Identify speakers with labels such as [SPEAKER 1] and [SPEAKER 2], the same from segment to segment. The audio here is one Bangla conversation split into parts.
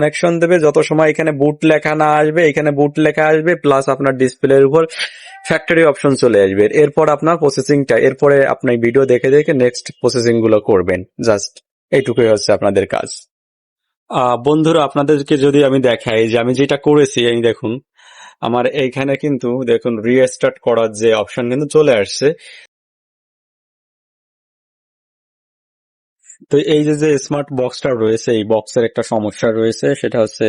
[SPEAKER 1] কানেকশন দেবে, যত সময় এখানে বুট লেখা না আসবে, এখানে বুট লেখা আসবে প্লাস আপনার ডিসপ্লের উপর ফ্যাক্টরি অপশন চলে আসবে। এরপর আপনার প্রসেসিংটা এরপরে আপনি ভিডিও দেখে দেখে নেক্সট প্রসেসিংগুলো করবেন। জাস্ট এইটুকুই হচ্ছে আপনাদের কাজ। বন্ধুরা, আপনাদেরকে যদি আমি দেখাই যে আমি যেটা করেছি, এই দেখুন, আমার এইখানে কিন্তু দেখুন রিস্টার্ট করার যে অপশন কিন্তু চলে আসছে। তো এই যে স্মার্ট বক্সটা রয়েছে, এই বক্সের একটা সমস্যা রয়েছে, সেটা হচ্ছে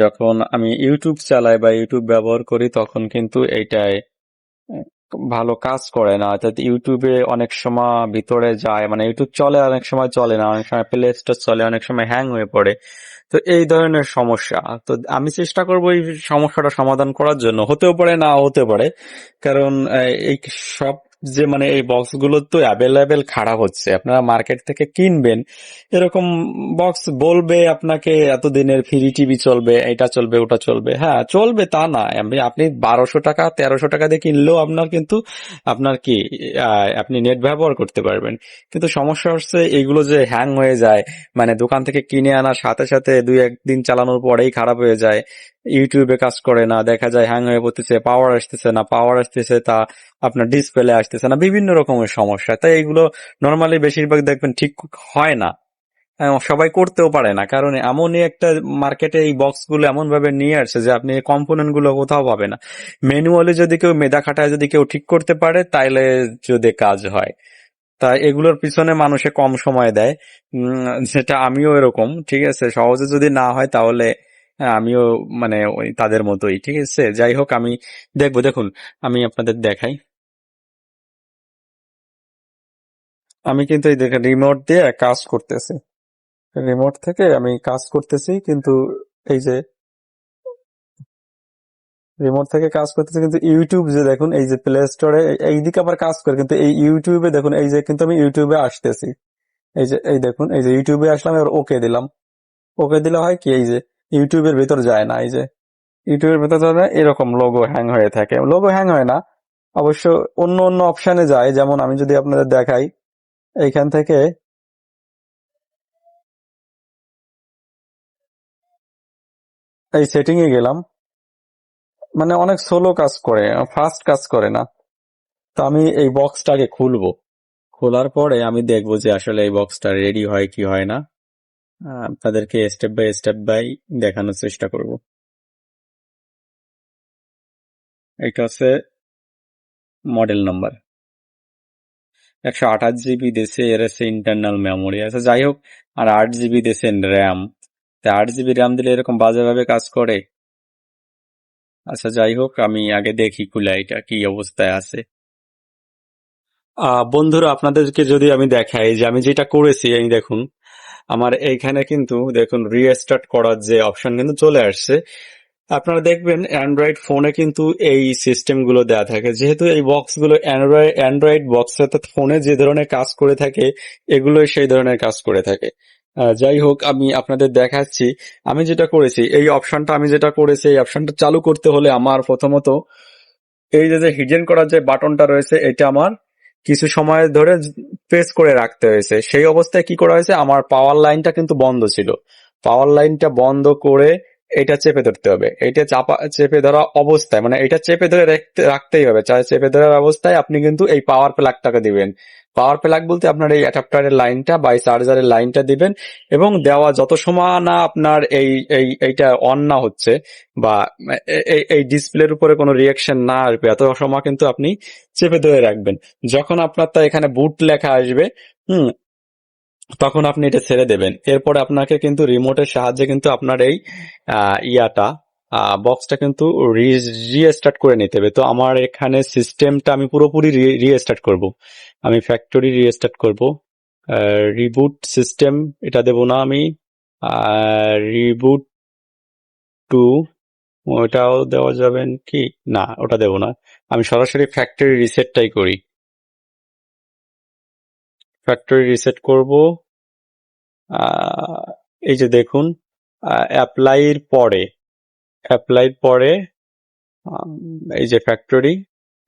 [SPEAKER 1] যখন আমি ইউটিউব চালাই বা ইউটিউব ব্যবহার করি, তখন কিন্তু এইটায় ভালো কাজ করে না। অর্থাৎ ইউটিউবে অনেক সময় ভিতরে যায় মানে ইউটিউব চলে অনেক সময় চলে না, অনেক সময় প্লে স্টোর চলে, অনেক সময় হ্যাং হয়ে পড়ে। তো এই ধরনের সমস্যা। তো আমি চেষ্টা করব এই সমস্যাটা সমাধান করার জন্য। হতেও পারে, না হতে পারে। কারণ এই সব যে মানে এই বক্সগুলো তো অ্যাভেলেবেল খারাপ হচ্ছে। আপনারা মার্কেট থেকে কিনবেন, এরকম বক্স বলবে আপনাকে এতদিনের ফ্রি টিভি চলবে, এটা চলবে, ওটা চলবে। হ্যাঁ চলবে তা না। আপনি বারোশো টাকা, তেরোশো টাকা দিয়ে কিনলেও আপনার কিন্তু, আপনার কি আপনি নেট ব্যবহার করতে পারবেন। কিন্তু সমস্যা হচ্ছে এইগুলো যে হ্যাং হয়ে যায় মানে দোকান থেকে কিনে আনার সাথে সাথে দুই একদিন চালানোর পরেই খারাপ হয়ে যায়। ইউটিউবে কাজ করে না, দেখা যায় হ্যাং হয়ে পড়তেছে পাওয়ার আসতেছে না পাওয়ার আসতেছে তা আপনার ডিসপ্লে আসতেছে না, বিভিন্ন রকমের সমস্যা। তাই এগুলো নর্মালি বেশিরভাগ দেখবেন ঠিক হয় না। সবাই করতেও পারে না, কারণ এমনই একটা মার্কেটে এই বক্সগুলো এমন ভাবে নিয়ে আসছে যে আপনি কম্পোনেন্টগুলো কোথাও পাবে না। ম্যানুয়ালি যদি কেউ মেধা খাটায় যদি কেউ ঠিক করতে পারে, তাইলে যদি কাজ হয়। তা এগুলোর পিছনে মানুষে কম সময় দেয়। যেটা আমিও এরকম, ঠিক আছে? সহজে যদি না হয়, তাহলে আমিও মানে ওই তাদের মতোই, ঠিক আছে? যাই হোক, আমি দেখব, দেখুন, আমি আপনাদের দেখাই। আমি কিন্তু এই দেখেন রিমোট দিয়ে কাজ করতেছি। রিমোট থেকে আমি কাজ করতেছি, কিন্তু এই যে রিমোট থেকে কাজ করতেছি, কিন্তু ইউটিউব যে দেখুন, এই যে প্লে স্টোরে এইদিকে আবার কাজ করে, কিন্তু এই ইউটিউবে দেখুন, এই যে কিন্তু আমি ইউটিউবে আসতেছি। এই যে, এই দেখুন, এই যে ইউটিউবে আসলাম, এবার ওকে দিলাম। ওকে দিলে হয় কি, এই যে ইউটিউবের ভিতর যায় না, এই যে ইউটিউবের ভিতর যায় না এরকম লোগো হ্যাং হয়ে থাকে। লোগো হ্যাং হয় না, অবশ্য অন্য অন্য অপশানে যায়, যেমন আমি যদি আপনাদের দেখাই, এইখান থেকে এই সেটিং এ গেলাম মানে অনেক সোলো কাজ করে ফাস্ট কাজ করে না। তো আমি এই বক্সটাকে খুলবো। খোলার পরে আমি দেখব যে আসলে এই বক্সটা রেডি হয় কি হয় না। আপনাদেরকে স্টেপ বাই স্টেপ বাই দেখানোর চেষ্টা করব। এটা হচ্ছে মডেল নাম্বার একশো আঠাশ জিবি দেশে এর আছে ইন্টারনাল মেমোরি আছে। যাই হোক, আর আট জিবি দেশে র্যাম তা আট জিবি র্যাম দিলে এরকম বাজেভাবে কাজ করে? আচ্ছা যাই হোক, আমি আগে দেখি খুলে এটা কি অবস্থায় আছে। বন্ধুরা, আপনাদেরকে যদি আমি দেখাই যে আমি যেটা করেছি, এই দেখুন আমার এইখানে কিন্তু দেখুন রিস্টার্ট করার যে অপশন কিন্তু চলে আসছে। আপনারা দেখবেন অ্যান্ড্রয়েড ফোনে কিন্তু এই সিস্টেমগুলো দেওয়া থাকে। যেহেতু এই বক্সগুলো অ্যান্ড্রয়েড অ্যান্ড্রয়েড বক্স অর্থাৎ ফোনে যে ধরনের কাজ করে থাকে, এগুলোই সেই ধরনের কাজ করে থাকে। যাই হোক, আমি আপনাদের দেখাচ্ছি। আমি যেটা করেছি, এই অপশনটা আমি যেটা করেছি, এই অপশনটা চালু করতে হলে আমার প্রথমত এই যে হিডেন করার যে বাটনটা রয়েছে, এটা আমার কিছু সময় ধরে প্রেস করে রাখতে হয়েছে। সেই অবস্থায় কি করা হয়েছে? আমার পাওয়ার লাইনটা কিন্তু বন্ধ ছিল। পাওয়ার লাইনটা বন্ধ করে এটা চেপে ধরতে হবে। এটা চাপা, চেপে ধরা অবস্থায় মানে এটা চেপে ধরে রাখতে, রাখতেই হবে। চেপে ধরার অবস্থায় আপনি কিন্তু এই পাওয়ার প্লাগটাকে দিবেন। পাওয়ার প্লাগ বলতে আপনার এই অ্যাডাপ্টারের লাইনটা বা এই চার্জারের লাইনটা দিবেন এবং দেওয়া যত সময় না আপনার এই এই, এইটা অন না হচ্ছে বা এই এই ডিসপ্লের উপরে কোনো রিয়াকশন না আসবে, এত সময় কিন্তু আপনি চেপে ধরে রাখবেন। যখন আপনার তা এখানে বুট লেখা আসবে, হুম, তখন আপনি এটা ছেড়ে দেবেন। এরপরে আপনাকে কিন্তু রিমোটের সাহায্যে কিন্তু আপনার এই ইয়াটা বক্সটা কিন্তু রিস্টার্ট করে নিতে হবে। তো আমার এখানে সিস্টেমটা আমি পুরোপুরি রিস্টার্ট করব। আমি ফ্যাক্টরি রিস্টার্ট করব। রিবুট সিস্টেম এটা দেব না আমি। রিবুট টু ওটাও দেওয়া যাবে কি? না, ওটা দেব না। আমি সরাসরি ফ্যাক্টরি রিসেটটাই করি। ফ্যাক্টরি রিসেট করব। এই যে দেখুন অ্যাপ্লাইয়ের পরে অ্যাপ্লাইর পরে আম, এই যে ফ্যাক্টরি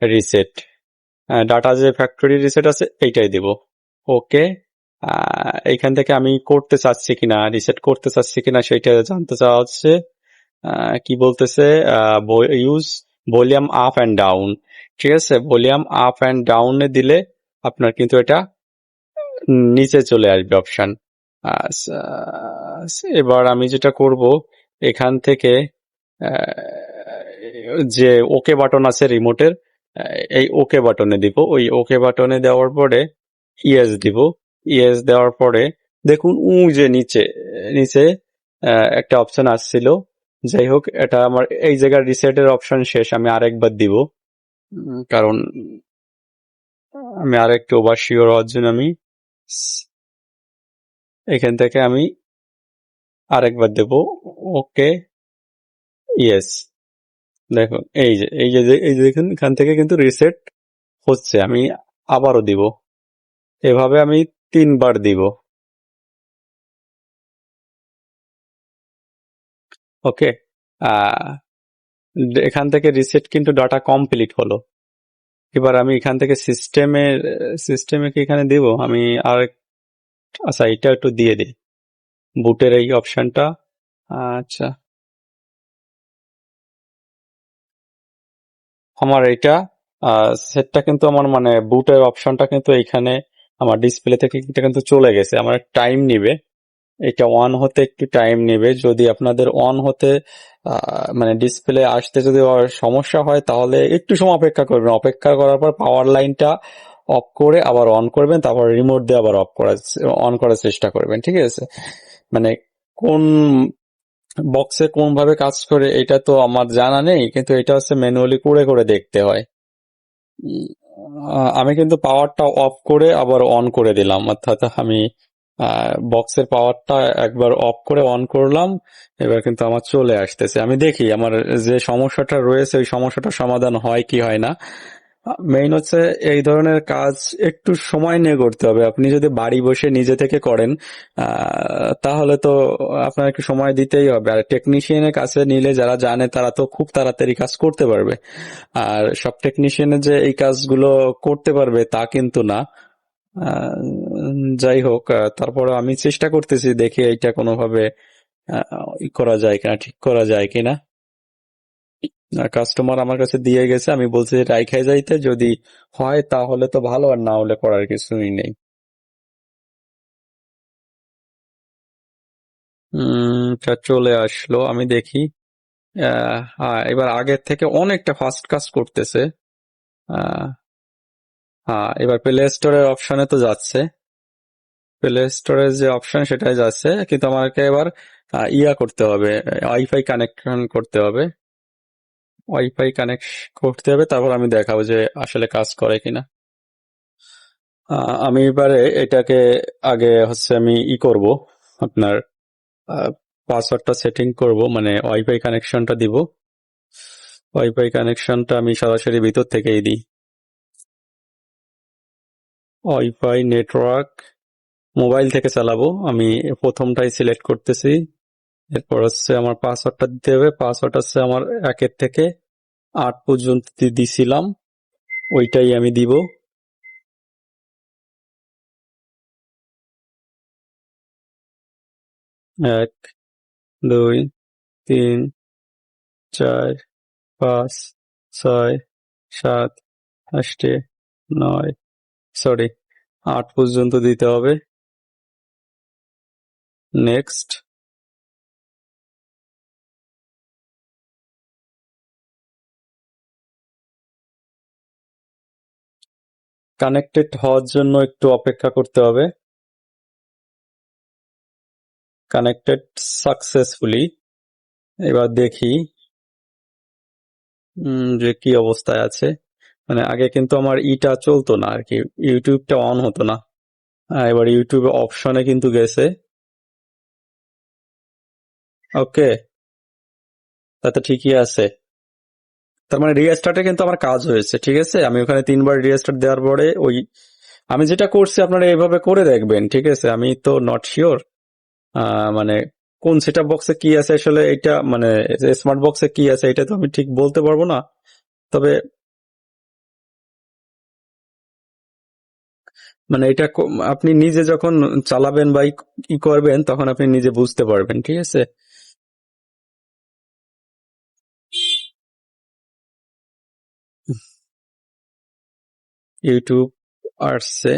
[SPEAKER 1] রিসেট ডাটা যে ফ্যাক্টরি রিসেট আছে এইটাই দেব। ওকে এইখান থেকে আমি করতে চাচ্ছি কিনা রিসেট করতে চাচ্ছি কিনা সেটা জানতে চাওয়া হচ্ছে কি বলতেছে use volume up and down ঠিক আছে ভলিউম আপ অ্যান্ড ডাউনে দিলে আপনার কিন্তু এটা নিচে চলে আসবে অপশান এবার আমি যেটা করব এখান থেকে যে ওকে বাটন আছে রিমোটের এই ওকে বাটনে দিব। ওই ওকে বাটনে দেওয়ার পরে ইয়েস দিব। ইয়েস দেওয়ার পরে দেখুন, উ যে নিচে নিচে একটা অপশন আসছিল। যাই হোক, এটা আমার, এই জায়গার রিসেটের অপশন শেষ। আমি আরেকবার দিব। কারণ আমি আরেকটু ওভার শিওর হওয়ার জন্য আমি এখান থেকে আমি আরেকবার দেব। ওকে ইয়েস দেখুন এই যে এই যে এই যে দেখুন, এখান থেকে কিন্তু রিসেট হচ্ছে, আমি আবারও দিব। এভাবে আমি তিনবার দিব। ওকে এখান থেকে রিসেট কিন্তু ডাটা কমপ্লিট হলো। এবার আমি এখান থেকে সিস্টেমে সিস্টেমে কি এখানে দিব? আমি আর আচ্ছা এটা একটু দিয়ে দিই। বুটের এই অপশনটা আচ্ছা। আমার এটা সেটটা কিন্তু আমার মানে বুটের অপশনটা কিন্তু এইখানে আমার ডিসপ্লে থেকে এটা কিন্তু চলে গেছে। আমার টাইম নিবে। এটা অন হতে একটু টাইম নেবে। যদি আপনাদের অন হতে মানে ডিসপ্লে আসতে যদি সমস্যা হয়, তাহলে একটু সময় অপেক্ষা করবেন। অপেক্ষা করার পর পাওয়ার লাইনটা অফ করে আবার অন করবেন, তারপর রিমোট দিয়ে আবার অফ করার অন করার চেষ্টা করবেন। ঠিক আছে? মানে কোন বক্সে কোন ভাবে কাজ করে, এটা তো আমার জানা নেই, কিন্তু এটা হচ্ছে ম্যানুয়ালি করে করে দেখতে হয়। আমি কিন্তু পাওয়ারটা অফ করে আবার অন করে দিলাম। অর্থাৎ আমি বক্সের পাওয়ারটা একবার অফ করে অন করলাম, এবার কিন্তু আমার চলে আসতেছে। আমি দেখি আমার যে সমস্যাটা রয়েছে, ওই সমস্যাটার সমাধান হয় কি হয় না। মেইন হচ্ছে এই ধরনের কাজ একটু সময় নিয়ে করতে হবে। আপনি যদি বাড়ি বসে নিজে থেকে করেন তাহলে তো আপনার একটু সময় দিতেই হবে। আর টেকনিশিয়ানের কাছে নিলে যারা জানে, তারা তো খুব তাড়াতাড়ি কাজ করতে পারবে। আর সব টেকনিশিয়ানের যে এই কাজগুলো করতে পারবে, তা কিন্তু না। যাই হোক তারপরে আমি চেষ্টা করতেছি দেখি এইটা কোনোভাবে করা যায় কিনা, ঠিক করা যায় কিনা। কাস্টমার আমার কাছে দিয়ে গেছে, আমি বলছি রাইখাই যাইতে, যদি হয় তাহলে তো ভালো, আর না হলে করার কিছুই নেই। তা চলে আসলো, আমি দেখি। হ্যাঁ এবার আগের থেকে অনেকটা ফাস্ট কাজ করতেছে। হ্যাঁ এবার প্লে স্টোরের অপশনে তো যাচ্ছে। প্লে স্টোরের যে অপশন সেটাই যাচ্ছে, কিন্তু আমাকে এবার ইয়া করতে হবে ওয়াইফাই কানেকশন করতে হবে। ওয়াইফাই কানেক্ট করতে হবে, তারপর আমি দেখাবো যে আসলে কাজ করে কিনা। আমি এবারে এটাকে আগে হচ্ছে আমি ই করব, আপনার পাসওয়ার্ডটা সেটিং করব মানে ওয়াইফাই কানেকশনটা দিব। ওয়াইফাই কানেকশনটা আমি সরাসরি ভিতর থেকেই দিই। ওয়াইফাই নেটওয়ার্ক মোবাইল থেকে চালাবো, আমি প্রথমটাই সিলেক্ট করতেছি। এরপর হচ্ছে আমার পাসওয়ার্ডটা দিতে হবে। পাসওয়ার্ড হচ্ছে আমার একের থেকে আট পর্যন্ত দিছিলাম। ওইটাই আমি দিব। এক, দুই, তিন, চার, পাঁচ, ছয়, সাত আষ্টে নয় সরি আট পর্যন্ত দিতে হবে। নেক্সট কানেক্টেড হওয়ার জন্য একটু অপেক্ষা করতে হবে। কানেক্টেড সাকসেসফুলি এবার দেখি যে কি অবস্থায় আছে। মানে আগে কিন্তু আমার ইটা চলতো না আর কি, ইউটিউবটা অন হতো না। এবার ইউটিউব অপশনে কিন্তু গেছে। ওকে তাতে ঠিকই আছে। তার মানে রিস্টার্টে কিন্তু আমার কাজ হয়েছে, ঠিক আছে? আমি ওখানে তিনবার রিস্টার্ট দেওয়ার পরে ওই, আমি যেটা করছি আপনারা এভাবে করে দেখবেন, ঠিক আছে? আমি তো নট শিওর মানে কোন সেটআপ বক্সে কি আছে আসলে এটা মানে স্মার্ট বক্সে কি আছে এটা তো আমি ঠিক বলতে পারব না, তবে মানে এটা আপনি নিজে যখন চালাবেন বা ই করবেন তখন আপনি নিজে বুঝতে পারবেন, ঠিক আছে? ইউটিউব আসছে।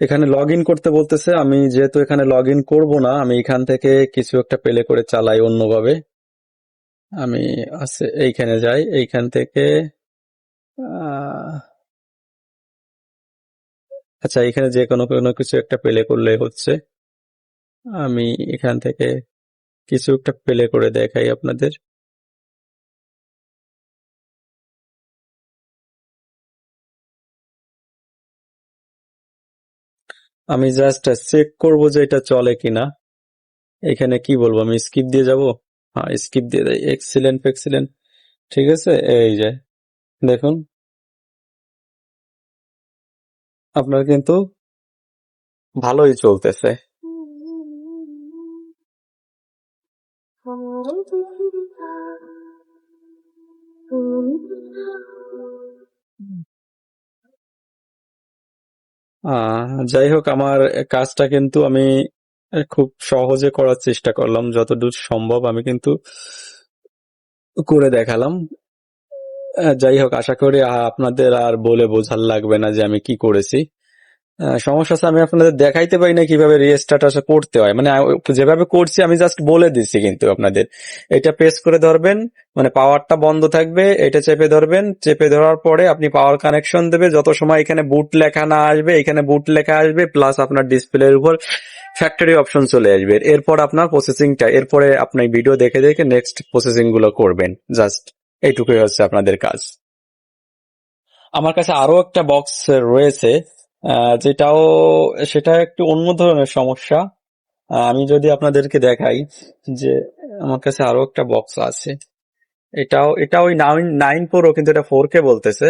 [SPEAKER 1] এখানে লগ ইন করতে বলতেছে, আমি যেহেতু এখানে লগ ইন করব না, আমি এখান থেকে কিছু একটা পেলে করে চালাই অন্যভাবে। আমি আছে এইখানে যাই, এইখান থেকে আচ্ছা এখানে যে কোনো কোনো কিছু একটা পেলে করলে হচ্ছে। আমি এখান থেকে কিছু একটা পেলে করে দেখাই আপনাদের। আমি জাস্ট চেক করব যে এটা চলে কিনা। এখানে কি বলব, আমি স্কিপ দিয়ে যাব? হ্যাঁ স্কিপ দিয়ে দেয় এক্সিলেন্ট ফেক্সিলেন্ট ঠিক আছে? এই যে, দেখুন। আপনার কিন্তু ভালোই চলতেছে। যাই হোক, আমার কাজটা কিন্তু আমি খুব সহজে করার চেষ্টা করলাম, যতদূর সম্ভব আমি কিন্তু করে দেখালাম। যাই হোক, আশা করি আপনাদের আর বলে বোঝার লাগবে না যে আমি কি করেছি। সমস্যা আছে আমি আপনাদের দেখাইতে পারি না কীভাবে রিস্টার্ট করতে হয়। মানে যেভাবে করছি, আমি জাস্ট বলে দিচ্ছি কিন্তু আপনাদের। এটা প্রেস করে ধরবেন মানে পাওয়ারটা বন্ধ থাকবে, এটা চেপে ধরবেন। চেপে ধরার পরে আপনি পাওয়ার কানেকশন দেবে। যত সময় এখানে বুট লেখা না আসবে, এখানে বুট লেখা আসবে প্লাস আপনার ডিসপ্লের উপর ফ্যাক্টরি অপশন চলে আসবে। এরপর আপনার প্রসেসিংটা এরপরে আপনি ভিডিও দেখে দেখে নেক্সট প্রসেসিংগুলো করবেন। জাস্ট এইটুকুই হচ্ছে আপনাদের কাজ। আমার কাছে আরও একটা বক্স রয়েছে। যেটাও, সেটা একটু অন্য ধরনের সমস্যা। আমি যদি আপনাদেরকে দেখাই যে আমার কাছে আরও একটা বক্স আছে। এটাও এটা ওই নাইন নাইন প্রো কিন্তু এটা ফোর কে বলতেছে।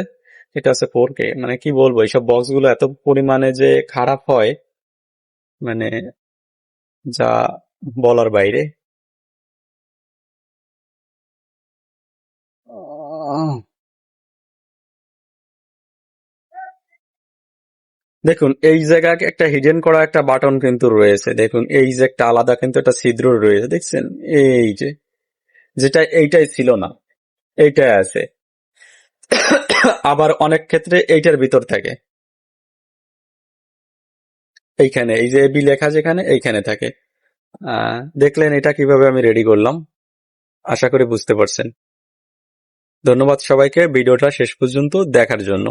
[SPEAKER 1] এটা হচ্ছে ফোর কে মানে কি বলব, এইসব বক্সগুলো এত পরিমাণে যে খারাপ হয়। মানে যা বলার বাইরে। দেখুন, এই জায়গায় একটা হিডেন করা একটা বাটন কিন্তু রয়েছে। দেখুন, এই যে একটা আলাদা কিন্তু একটা ছিদ্র রয়েছে, দেখছেন? এই যে, যেটা এইটাই ছিল না এইটাই আছে। আবার অনেক ক্ষেত্রে এইটার ভিতর থাকে। এইখানে, এই যে এবি লেখা যেখানে, এইখানে থাকে। দেখলেন এটা কীভাবে আমি রেডি করলাম? আশা করি বুঝতে পারছেন। ধন্যবাদ সবাইকে, ভিডিওটা শেষ পর্যন্ত দেখার জন্য।